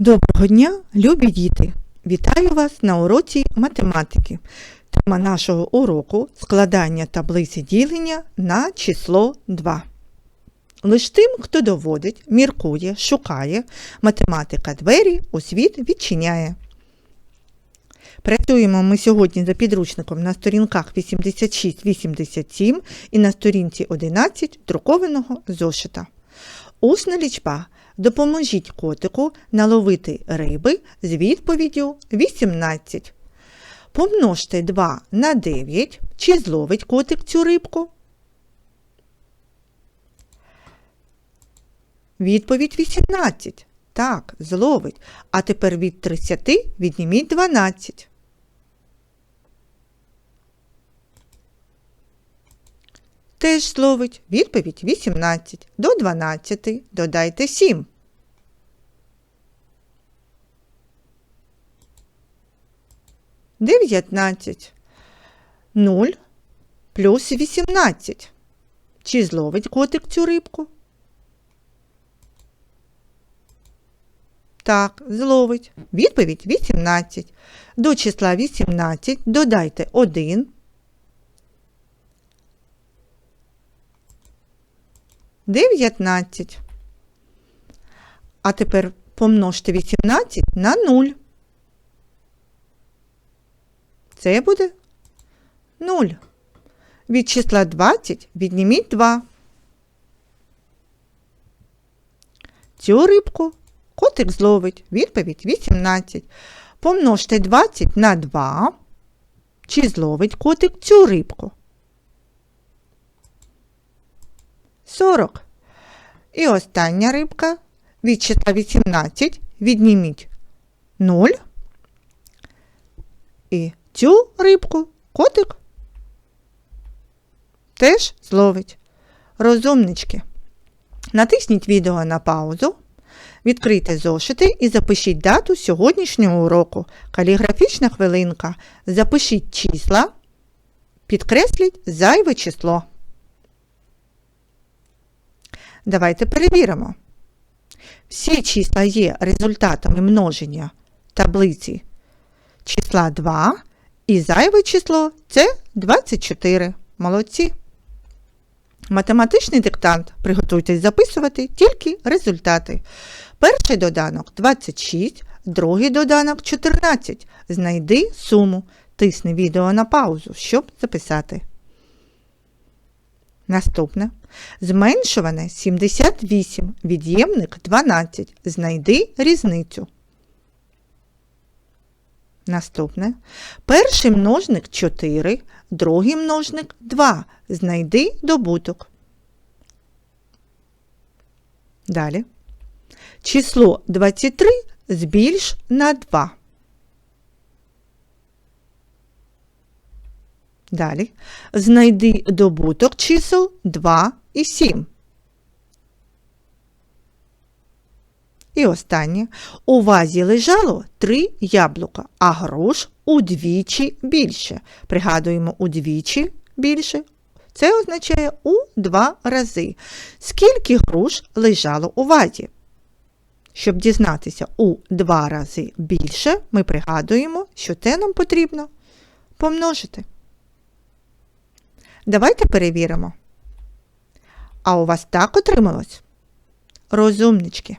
Доброго дня, любі діти! Вітаю вас на уроці математики. Тема нашого уроку складання таблиці ділення на число 2. Лиш тим, хто доводить, міркує, шукає, математика двері у світ відчиняє. Працюємо ми сьогодні за підручником на сторінках 86-87 і на сторінці 11 друкованого зошита. Усна лічба. Допоможіть котику наловити риби з відповіддю 18. Помножте 2 на 9. Чи зловить котик цю рибку? Відповідь 18. Так, зловить. А тепер від 30 відніміть 12. Теж зловить. Відповідь 18. До 12 додайте 7. Дев'ятнадцять. Нуль плюс вісімнадцять. Чи зловить котик цю рибку? Так, зловить. Відповідь 18. До числа 18 додайте 1. Дев'ятнадцять. А тепер помножте 18 на 0. Це буде 0. Від числа 20 відніміть 2. Цю рибку котик зловить. Відповідь 18. Помножте 20 на 2. Чи зловить котик цю рибку? 40. І остання рибка. Від числа 18 відніміть 0. І цю рибку котик теж зловить. Розумнички. Натисніть відео на паузу, відкрийте зошити і запишіть дату сьогоднішнього уроку. Каліграфічна хвилинка. Запишіть числа, підкресліть зайве число. Давайте перевіримо. Всі числа є результатами множення таблиці числа 2 і зайве число це 24. Молодці. Математичний диктант. Приготуйтесь записувати тільки результати. Перший доданок 26, другий доданок 14. Знайди суму. Тисни відео на паузу, щоб записати. Наступне. Зменшуване 78, від'ємник 12. Знайди різницю. Наступне. Перший множник 4, другий множник 2. Знайди добуток. Далі. Число 23 збільш на 2. Далі. Знайди добуток чисел 2 і 7. І останнє. У вазі лежало три яблука, а груш удвічі більше. Пригадуємо, удвічі більше. Це означає у два рази. Скільки груш лежало у вазі? Щоб дізнатися у два рази більше, ми пригадуємо, що це нам потрібно помножити. Давайте перевіримо. А у вас так отрималось? Розумнички.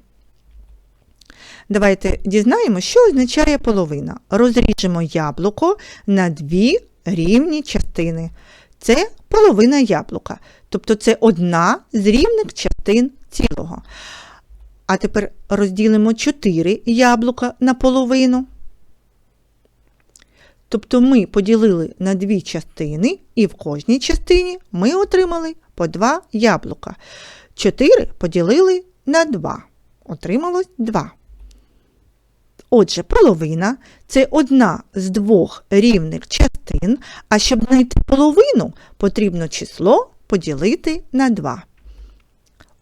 Давайте дізнаємося, що означає половина. Розріжемо яблуко на дві рівні частини. Це половина яблука. Тобто це одна з рівних частин цілого. А тепер розділимо 4 яблука на половину. Тобто ми поділили на дві частини, і в кожній частині ми отримали по 2 яблука. 4 поділили на 2. Отрималось 2. Отже, половина це одна з двох рівних частин, а щоб знайти половину, потрібно число поділити на 2.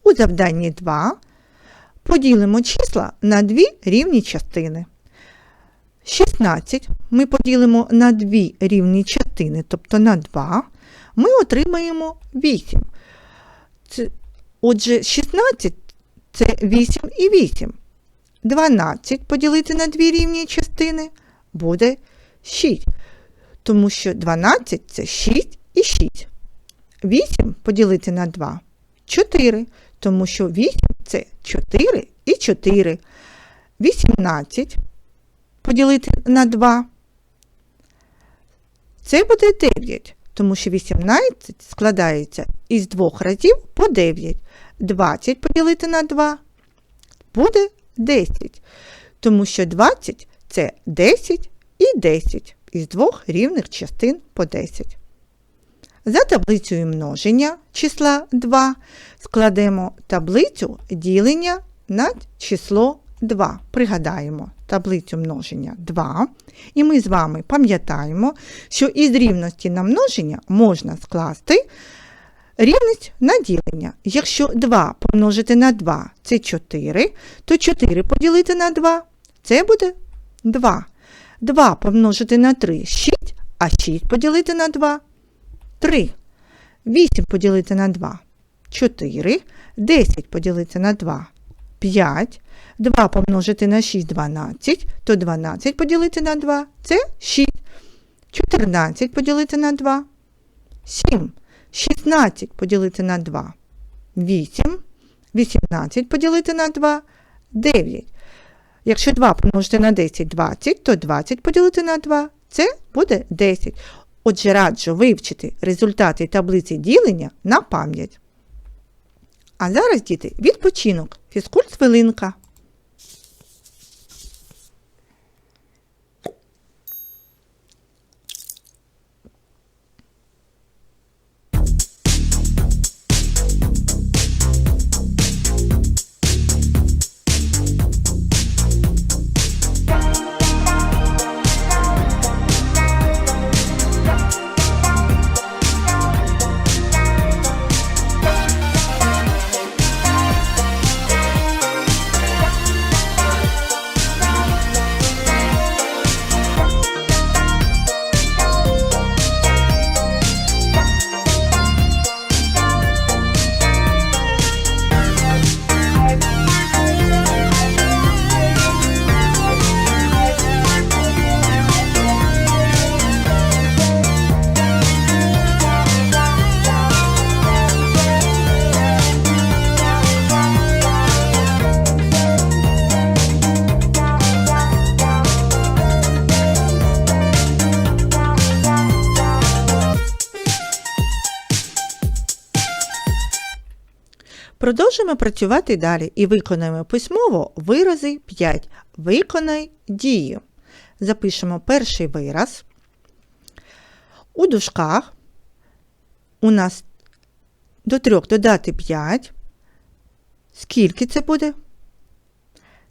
У завданні 2 поділимо числа на дві рівні частини. 16 ми поділимо на дві рівні частини, тобто на 2, ми отримаємо 8. Це, Отже, 16 це 8 і 8. 12 поділити на дві рівні частини буде 6. Тому що 12 це 6 і 6. 8 поділити на 2 4. Тому що 8 це 4 і 4. 18 поділити на 2. Це буде 9, тому що 18 складається із двох разів по 9. 20 поділити на 2 буде 10, тому що 20 це 10 і 10 із двох рівних частин по 10. За таблицею множення числа 2 складемо таблицю ділення на число 2. Пригадаємо таблицю множення 2. І ми з вами пам'ятаємо, що із рівності на множення можна скласти рівність на ділення. Якщо 2 помножити на 2 це 4, то 4 поділити на 2 це буде 2. 2 помножити на 3 6, а 6 поділити на 2 3. 8 поділити на 2 4. 10 поділити на 2 5. 2 помножити на 6 12, то 12 поділити на 2 це 6. 14 поділити на 2 7. 16 поділити на 2 8. 18 поділити на 2 9. Якщо 2 помножити на 10 20, то 20 поділити на 2 це буде 10. Отже, раджу вивчити результати таблиці ділення на пам'ять. А зараз, діти, відпочинок. Фізкульт хвилинка. Продовжуємо працювати далі і виконаємо письмово вирази 5. Виконай дію. Запишемо перший вираз. У дужках у нас до 3 додати 5. Скільки це буде?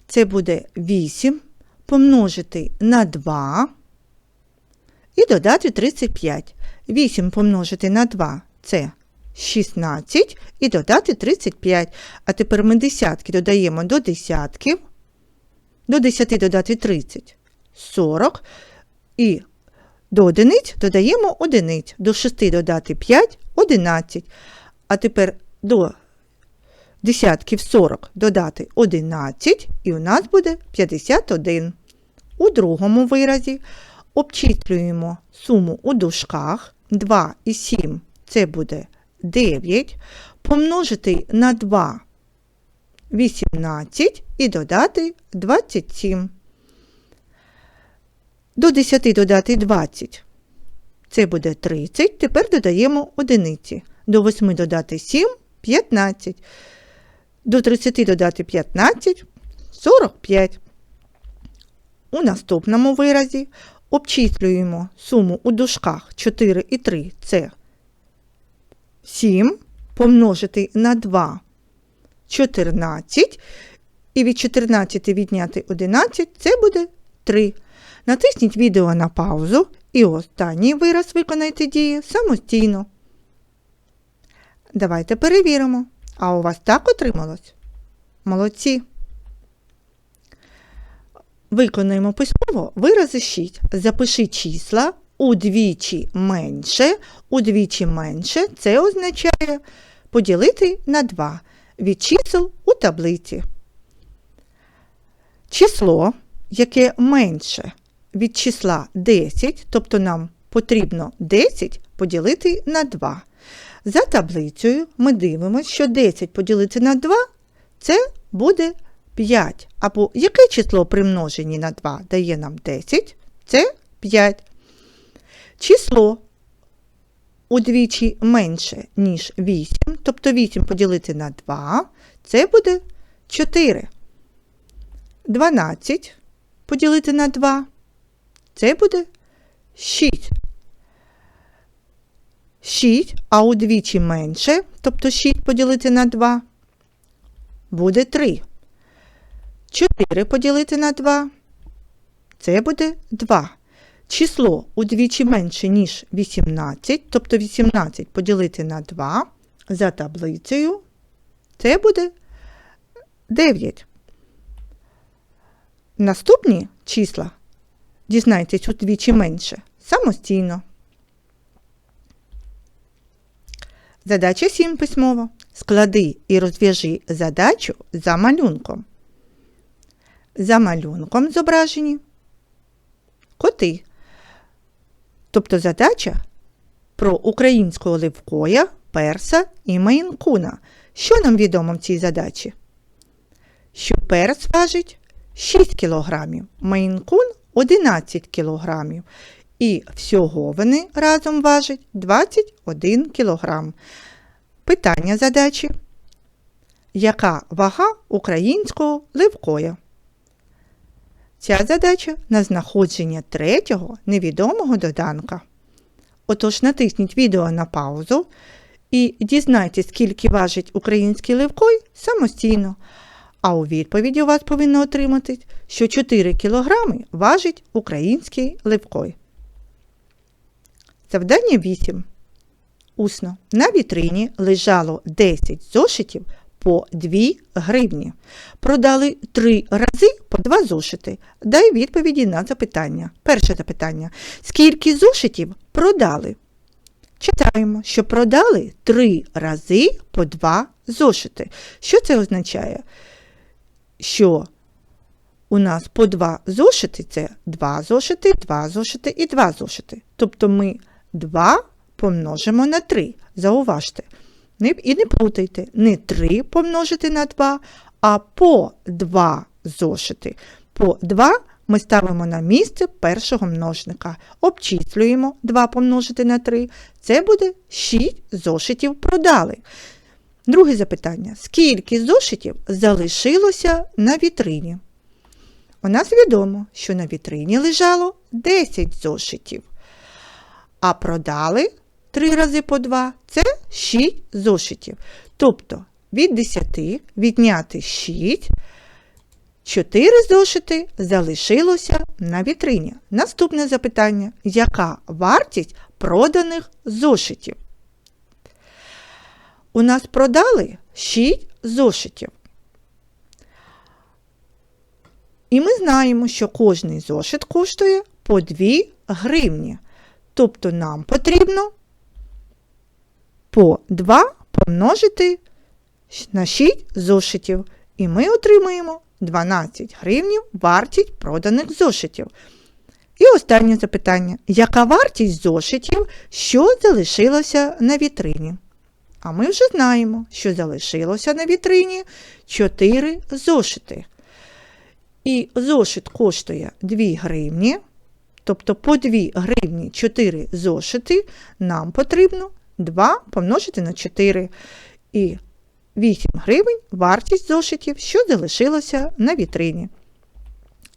Це буде 8 помножити на 2 і додати 35. 8 помножити на 2 це 16 і додати 35. А тепер ми десятки додаємо до десятків. До 10 додати 30 40. І до одиниць додаємо одиниць. До 6 додати 5 11. А тепер до десятків 40 додати 11, і у нас буде 51. У другому виразі обчислюємо суму у дужках 2 і 7 це буде 9, помножити на 2 18 і додати 27. До 10 додати 20. Це буде 30. Тепер додаємо одиниці. До 8 додати 7 15. До 30 додати 15 45. У наступному виразі обчислюємо суму у дужках 4 і 3 це 7 помножити на 2 14. І від 14 відняти 11 це буде 3. Натисніть відео на паузу і останній вираз виконайте дії самостійно. Давайте перевіримо. А у вас так отрималось? Молодці. Виконуємо письмово вирази 6. Запиши числа удвічі менше. Удвічі менше це означає поділити на 2 від чисел у таблиці. число, яке менше від числа 10, тобто нам потрібно 10 поділити на 2. За таблицею ми дивимося, що 10 поділити на 2 це буде 5. Або яке число при множенні на 2 дає нам 10? Це 5. Число удвічі менше, ніж 8, тобто 8 поділити на 2, це буде 4. 12 поділити на 2, це буде 6. 6, а удвічі менше, тобто 6 поділити на 2, буде 3. 4 поділити на 2, це буде 2. Число удвічі менше, ніж 18, тобто 18 поділити на 2 за таблицею, це буде 9. Наступні числа дізнайтесь удвічі менше самостійно. Задача 7 письмова. Склади і розв'яжи задачу за малюнком. За малюнком зображені коти. Тобто задача про українського ливкоя, перса і мейнкуна. Що нам відомо в цій задачі? Що перс важить 6 кг, мейнкун 11 кг. І всього вони разом важать 21 кг. Питання задачі. Яка вага українського ливкоя? Ця задача на знаходження третього невідомого доданка. Отож натисніть відео на паузу і дізнайтесь, скільки важить український ливкой самостійно. А у відповіді у вас повинно отримати, що 4 кг важить український ливкой. Завдання 8. Усно. На вітрині лежало 10 зошитів по 2 гривні. Продали 3 рази 2 зошити. Дай відповіді на запитання. Перше запитання. Скільки зошитів продали? Читаємо, що продали 3 рази по 2 зошити. Що це означає? Що у нас по 2 зошити це 2 зошити, 2 зошити і 2 зошити. Тобто ми 2 помножимо на 3. Зауважте. І не плутайте, не 3 помножити на 2, а по 2 зошити. По 2 ми ставимо на місце першого множника. Обчислюємо 2 помножити на 3. Це буде 6 зошитів продали. Друге запитання. Скільки зошитів залишилося на вітрині? У нас відомо, що на вітрині лежало 10 зошитів. А продали 3 рази по 2 це 6 зошитів. Тобто від 10 відняти 6, 4 зошити залишилося на вітрині. Наступне запитання: яка вартість проданих зошитів? У нас продали 6 зошитів. І ми знаємо, що кожний зошит коштує по 2 гривні. Тобто нам потрібно по 2 помножити на 6 зошитів. І ми отримаємо 12 гривнів вартість проданих зошитів. І останнє запитання. Яка вартість зошитів, що залишилося на вітрині? А ми вже знаємо, що залишилося на вітрині 4 зошити. І зошит коштує 2 гривні, тобто по 2 гривні 4 зошити, нам потрібно 2 помножити на 4. І 8 гривень вартість зошитів, що залишилося на вітрині.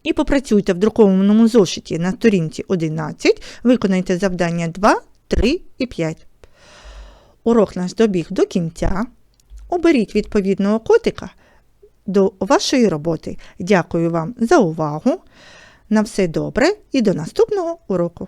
І попрацюйте в друкованому зошиті на сторінці 11, виконайте завдання 2, 3 і 5. Урок наш добіг до кінця. Оберіть відповідного котика до вашої роботи. Дякую вам за увагу. На все добре і до наступного уроку!